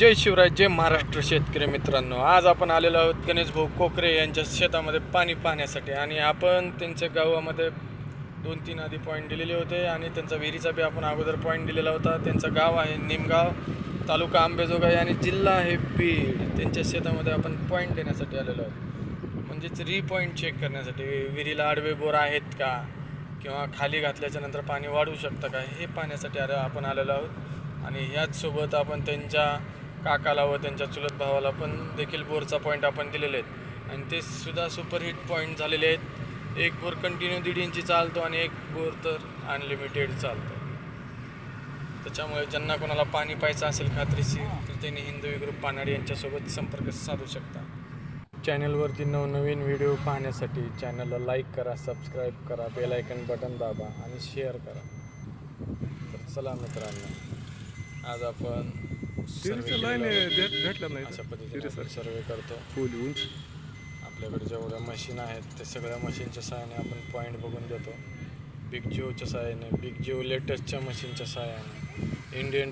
जय शिवराय जय महाराष्ट्र शेतकरी मित्रांनो. आज आपण आलेलो आहोत गणेश भाऊ कोकरे यांच्या शेतामध्ये पाणी पाहण्यासाठी. आणि आपण त्यांच्या गावामध्ये दोन तीन आधी पॉईंट दिलेले होते आणि त्यांचा विहिरीचा बी आपण अगोदर पॉईंट दिलेला होता. त्यांचं गाव आहे निमगाव तालुका आंबेजोगाई आणि जिल्हा आहे बीड. त्यांच्या शेतामध्ये आपण पॉईंट देण्यासाठी आलेलो आहोत. म्हणजेच री पॉईंट चेक करण्यासाठी. विहिरीला आडवे बोर आहेत का? किंवा खाली घातल्याच्या नंतर पाणी वाढू शकतं का? हे पाहण्यासाठी आलं आपण आलेलो आहोत. आणि ह्याचसोबत आपण त्यांच्या काकाला व त्यांच्या चुलत भावाला पण देखील बोरचा पॉईंट आपण दिलेले आहेत. आणि ते सुद्धा सुपरहिट पॉईंट झालेले आहेत. एक बोर कंटिन्यू दीड इंची चालतो आणि एक बोर तर अनलिमिटेड चालतो. त्याच्यामुळे ज्यांना कोणाला पाणी पाहायचं असेल खात्रीशीर तर त्यांनी हिंदू ग्रुप पानाडी यांच्यासोबत संपर्क साधू शकता. चॅनलवरती नवनवीन व्हिडिओ पाहण्यासाठी चॅनलला लाईक करा सबस्क्राईब करा बेलायकन बटन दाबा आणि शेअर करा. तर चला मित्रांनो आज आपण लाईन. भेट भेटलं नाही अशा पद्धतीने सर्वे करतो. फुल उंच आपल्याकडे जेवढ्या मशीन आहेत ते सगळ्या मशीनच्या सहाय्याने आपण पॉईंट बघून देतो बिग जिओच्या सहाय्याने बिग जिओ लेटेस्टच्या मशीनच्या सहाय्याने. इंडियन